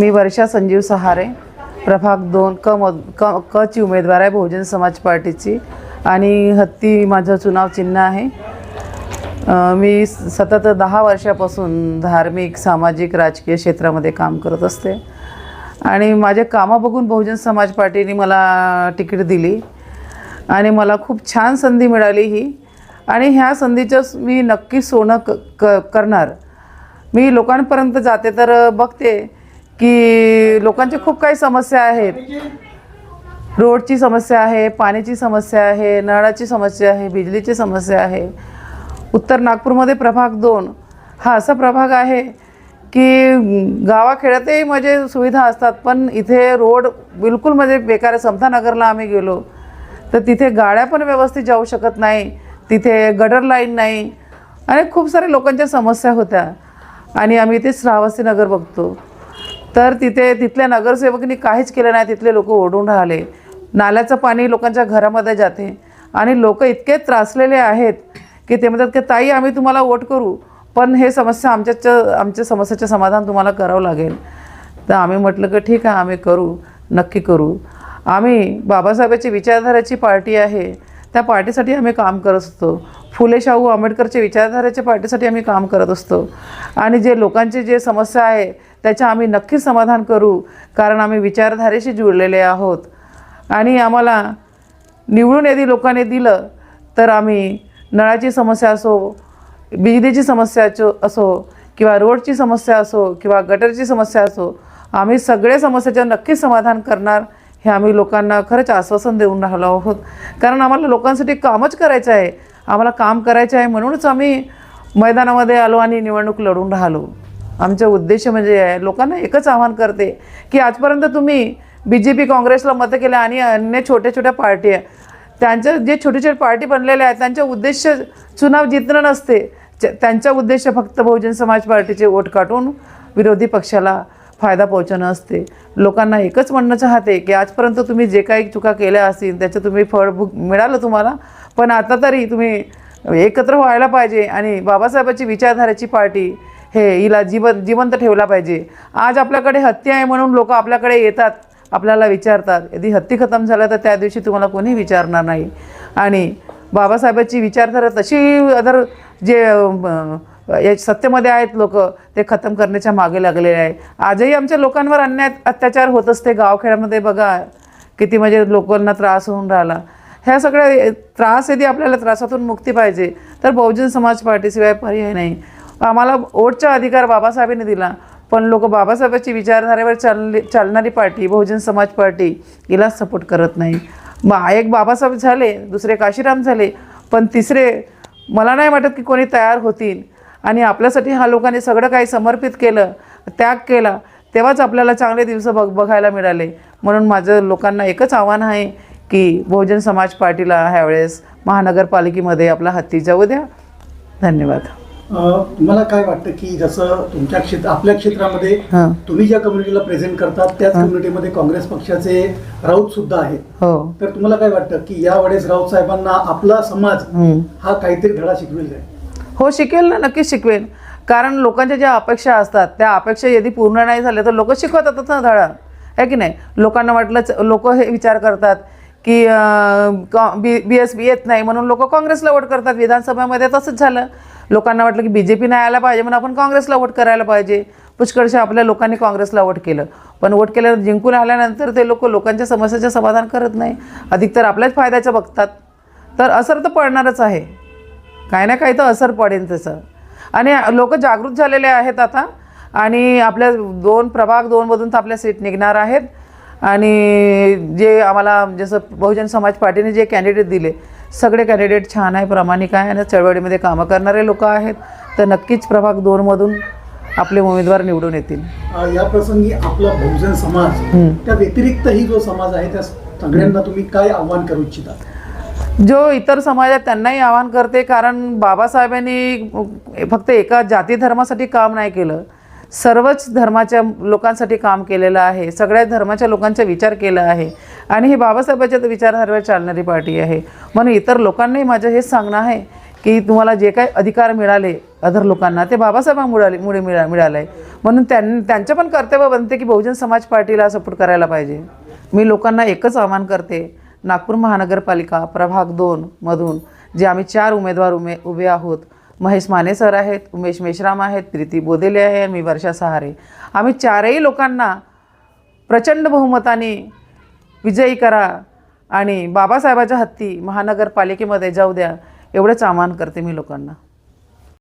मी वर्षा संजीव सहारे प्रभाग दोन क मध क कची उमेदवार आहे बहुजन समाज पार्टीची. आणि हत्ती माझं चुनाव चिन्ह आहे. मी सतत दहा वर्षापासून धार्मिक सामाजिक राजकीय क्षेत्रामध्ये काम करत असते. आणि माझे कामं बघून बहुजन समाज पार्टीने मला तिकीट दिली. आणि मला खूप छान संधी मिळाली ही. आणि ह्या संधीचं मी नक्की सोनं क क करणार. मी लोकांपर्यंत जाते तर बघते. की लोकांच्या खूप काही समस्या आहेत. रोडची समस्या आहे पाण्याची समस्या आहे नळाची समस्या आहे बिजलीची समस्या आहे. उत्तर नागपूरमध्ये प्रभाग दोन. हा असा प्रभाग आहे की गावाखेड्यातही म्हणजे सुविधा असतात पण इथे रोड बिलकुल म्हणजे बेकार आहे. समतानगरला आम्ही गेलो तर तिथे गाड्या पण व्यवस्थित जाऊ शकत नाही. तिथे गडर लाईन नाही. आणि खूप साऱ्या लोकांच्या समस्या होत्या. आणि आम्ही इथे श्रावस्ती नगर बघतो. तर तिथे तिथल्या नगरसेवकांनी काहीच केलं नाही. तिथले लोक ओढून राहिले. नाल्याचं पाणी लोकांच्या घरामध्ये जाते. आणि लोक इतके त्रासलेले आहेत की ते म्हणतात की ताई आम्ही तुम्हाला वोट करू. पण हे समस्या आमच्याच्या आमच्या समस्याचे समाधान तुम्हाला करावं लागेल. तर आम्ही म्हटलं की ठीक आहे आम्ही करू. नक्की करू. आम्ही बाबासाहेबांची विचारधाराची पार्टी आहे. त्या पार्टीसाठी आम्ही काम करत असतो. फुले शाहू आंबेडकरच्या विचारधारेच्या पार्टीसाठी आम्ही काम करत असतो. आणि जे लोकांची जे समस्या आहे त्याच्या आम्ही नक्कीच समाधान करू कारण आम्ही विचारधारेशी जुळलेले आहोत. आणि आम्हाला निवडून यदि लोकांनी दिलं तर आम्ही नळाची समस्या असो बिजलीची समस्या असो- असो किंवा रोडची समस्या असो किंवा गटरची समस्या असो आम्ही सगळ्या समस्याचं नक्कीच समाधान करणार हे आम्ही लोकांना खरंच आश्वासन देऊन राहिलो आहोत. कारण आम्हाला लोकांसाठी कामच करायचं आहे. आम्हाला काम करायचं आहे म्हणूनच आम्ही मैदानामध्ये आलो आणि निवडणूक लढून राहिलो. आमचा उद्देश म्हणजे आहे लोकांना एकच आव्हान करते की आजपर्यंत तुम्ही बी जे पी काँग्रेसला मतं केलं आणि अन्य छोट्या छोट्या पार्टी आहे. त्यांच्या जे छोटे छोटे पार्टी बनलेले आहेत त्यांचा उद्देश चुनाव जिंकणं नसते. त्यांचा उद्देश फक्त बहुजन समाज पार्टीचे वोट काढून विरोधी पक्षाला फायदा पोहोचवणं असते. लोकांना एकच म्हणणं चाहते की आजपर्यंत तुम्ही जे काही चुका केल्या असतील त्याचं तुम्ही फळ भुग मिळालं तुम्हाला पण आता तरी तुम्ही एकत्र व्हायला पाहिजे आणि बाबासाहेबांची विचारधाराची पार्टी हे हिला जीवन जिवंत ठेवला पाहिजे. आज आपल्याकडे हत्ती आहे म्हणून लोक आपल्याकडे येतात आपल्याला विचारतात. यदि हत्ती खतम झालं तर त्या दिवशी तुम्हाला कोणी विचारणार नाही. आणि बाबासाहेबांची विचारधारा तशी अदर जे या सत्तेमध्ये आहेत लोक ते खतम करण्याच्या मागे लागलेले आहे. आजही आमच्या लोकांवर अन्याय अत्याचार होत असते. गावखेड्यामध्ये बघा किती म्हणजे लोकांना त्रास होऊन राहिला. ह्या सगळ्या त्रास यदि आपल्याला त्रासातून मुक्ती पाहिजे तर बहुजन समाज पार्टीशिवाय पर्याय नाही. आम्हाला ओटचा अधिकार बाबासाहेबांनी दिला. पण लोक बाबासाहेबांची विचारधारेवर चालली चालणारी party Bahujan Samaj party हिलाच support करत नाही. मग एक बाबासाहेब झाले दुसरे काशीराम झाले पण तिसरे मला नाही वाटत की कोणी तयार होतील. आणि आपल्यासाठी हा लोकांनी सगळं काही समर्पित केलं त्याग केला तेव्हाच आपल्याला चांगले दिवस बघ बघायला मिळाले. म्हणून माझं लोकांना एकच आव्हान आहे की बहुजन समाज पार्टीला ह्यावेळेस महानगरपालिकेमध्ये आपला हत्ती जाऊ द्या धन्यवाद. तुम्हाला काय वाटतं की जसं तुमच्या क्षेत्र आपल्या क्षेत्रामध्ये तुम्ही ज्या कम्युनिटीला प्रेझेंट करतात त्याच कम्युनिटीमध्ये काँग्रेस पक्षाचे राऊत सुद्धा आहेत. हो. तर तुम्हाला काय वाटतं की यावेळेस राऊत साहेबांना आपला समाज. हा काहीतरी धडा शिकवेल काय? हो शिकेल ना नक्कीच शिकवेल. कारण लोकांच्या ज्या अपेक्षा असतात त्या अपेक्षा यदि पूर्ण नाही झाल्या तर लोक शिकवतातच ना धडा. आहे की नाही? लोकांना वाटलं लोक हे विचार करतात का- बी बी एस बी येत नाही म्हणून लोक काँग्रेसला वोट करतात. विधानसभेमध्ये तसंच झालं. लोकांना वाटलं की बी जे पी नाही यायला पाहिजे म्हणून आपण काँग्रेसला वोट करायला पाहिजे. पुष्कळशा आपल्या लोकांनी काँग्रेसला वोट केलं. पण वोट केल्यावर जिंकून आल्यानंतर ते लोक लोकांच्या समस्याचं समाधान करत नाही. अधिक तर आपल्याच फायद्याचं बघतात. तर असर तर पडणारच आहे. काही ना काही तर असर पडेल त्याचं. आणि लोक जागृत झालेले आहेत आता. आणि आपल्या दोन प्रभाग दोनमधून तर आपल्या सीट निघणार आहेत. आणि जे आम्हाला जसं बहुजन समाज पार्टीने जे कॅन्डिडेट दिले सगळे कॅन्डिडेट छान आहे प्रामाणिक आहे आणि चळवळीमध्ये कामं करणारे लोक आहेत. तर नक्कीच प्रभाग दोनमधून आपले उमेदवार निवडून येतील. या प्रसंगी आपला बहुजन समाज. त्या व्यतिरिक्तही जो समाज आहे त्या सगळ्यांना तुम्ही काय आव्हान करू इच्छिता? जो इतर समाज आहे त्यांनाही आवाहन करते कारण बाबासाहेबांनी फक्त एका जाती धर्मासाठी काम नाही केलं. सर्वच धर्माच्या लोकांसाठी काम केलेलं आहे. सगळ्या धर्माच्या लोकांचा विचार केला आहे. आणि हे बाबासाहेबाच्या विचारधारेवर चालणारी पार्टी आहे. म्हणून इतर लोकांनाही माझं हेच सांगणं आहे की तुम्हाला जे काही अधिकार मिळाले अदर लोकांना ते बाबासाहेबांमुळे मुळे मिळा मिळालं आहे म्हणून त्यां त्यांचं पण कर्तव्य बनते की बहुजन समाज पार्टीला सपोर्ट करायला पाहिजे. मी लोकांना एकच आवाहन करते नागपूर महानगरपालिका प्रभाग दोन मधून जे आम्ही चार उमेदवार उमे उभे आहोत महेश माने सर आहेत उमेश मेश्राम आहेत प्रीती बोदेले आहे आणि मी वर्षा सहारे. आम्ही चारही लोकांना प्रचंड बहुमताने विजयी करा आणि बाबासाहेबाच्या हत्ती महानगरपालिकेमध्ये जाऊ द्या एवढंच आवाहन करते मी लोकांना.